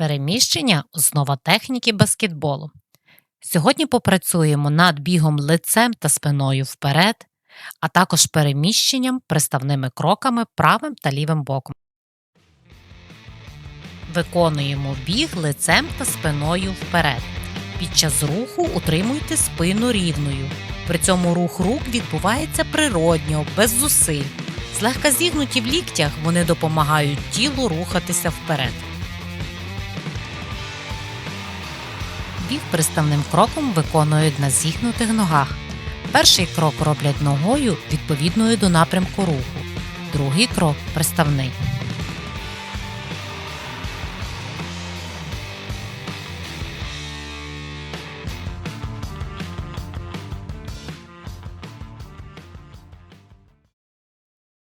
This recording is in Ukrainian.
Переміщення основа техніки баскетболу. Сьогодні попрацюємо над бігом лицем та спиною вперед, а також переміщенням приставними кроками правим та лівим боком. Виконуємо біг лицем та спиною вперед. Під час руху утримуйте спину рівною. При цьому рух рук відбувається природньо, без зусиль. Злегка зігнуті в ліктях вони допомагають тілу рухатися вперед. Біг приставним кроком виконують на зігнутих ногах. Перший крок роблять ногою відповідною до напрямку руху. Другий крок приставний.